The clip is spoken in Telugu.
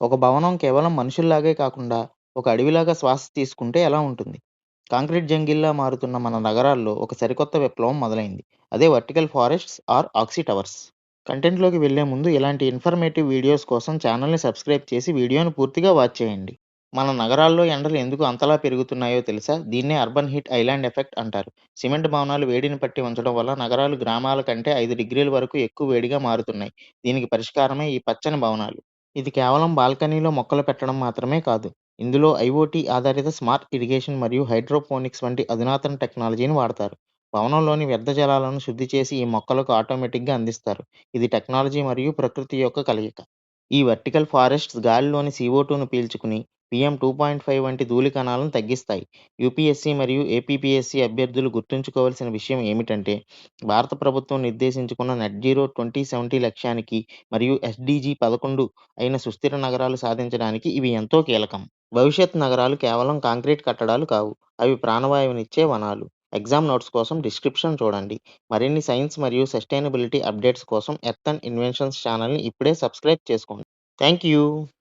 ఒక భవనం కేవలం మనుషుల్లాగే కాకుండా ఒక అడవిలాగా శ్వాస తీసుకుంటే ఎలా ఉంటుంది? కాంక్రీట్ జంగిల్లా మారుతున్న మన నగరాల్లో ఒక సరికొత్త విప్లవం మొదలైంది. అదే vertical forests or oxy towers. కంటెంట్‌లోకి వెళ్ళే ముందు ఇలాంటి ఇన్ఫర్మేటివ్ వీడియోస్ కోసం ఛానల్‌ని సబ్స్క్రైబ్ చేసి వీడియోను పూర్తిగా వాచ్ చేయండి. మన నగరాల్లో ఎండలు ఎందుకు అంతలా పెరుగుతున్నాయో తెలుసా? దీన్నే అర్బన్ హీట్ ఐలాండ్ ఎఫెక్ట్ అంటారు. సిమెంట్ భవనాలు వేడిని పట్టి ఉంచడం వల్ల నగరాలు గ్రామాల కంటే ఐదు డిగ్రీల వరకు ఎక్కువ వేడిగా మారుతున్నాయి. దీనికి పరిష్కారమే ఈ పచ్చని భవనాలు. ఇది కేవలం బాల్కనీలో మొక్కలు పెట్టడం మాత్రమే కాదు. ఇందులో ఐఓటీ ఆధారిత స్మార్ట్ ఇరిగేషన్ మరియు హైడ్రోపోనిక్స్ వంటి అధునాతన టెక్నాలజీని వాడతారు. భవనంలోని వ్యర్థ జలాలను శుద్ధి చేసి ఈ మొక్కలకు ఆటోమేటిక్‌గా అందిస్తారు. ఇది టెక్నాలజీ మరియు ప్రకృతి యొక్క కలయిక. ఈ వర్టికల్ ఫారెస్ట్ గాలిలోని సీఓ2ను పీల్చుకుని పీఎం టూ పాయింట్ ఫైవ్ వంటి ధూళి కణాలను తగ్గిస్తాయి. యూపీఎస్సీ మరియు ఏపీపీఎస్సీ అభ్యర్థులు గుర్తుంచుకోవాల్సిన విషయం ఏమిటంటే భారత ప్రభుత్వం నిర్దేశించుకున్న నెట్ జీరో ట్వంటీ సెవెంటీ లక్ష్యానికి మరియు ఎస్డీజీ పదకొండు అయిన సుస్థిర నగరాలు సాధించడానికి ఇవి ఎంతో కీలకం. భవిష్యత్ నగరాలు కేవలం కాంక్రీట్ కట్టడాలు కావు. అవి ప్రాణవాయువునిచ్చే వనాలు. ఎగ్జామ్ నోట్స్ కోసం డిస్క్రిప్షన్ చూడండి. మరిన్ని సైన్స్ మరియు సస్టైనబిలిటీ అప్డేట్స్ కోసం ఎర్త్ అండ్ ఇన్వెన్షన్స్ ఛానల్‌ని ఇప్పుడే సబ్స్క్రైబ్ చేసుకోండి. Thank you.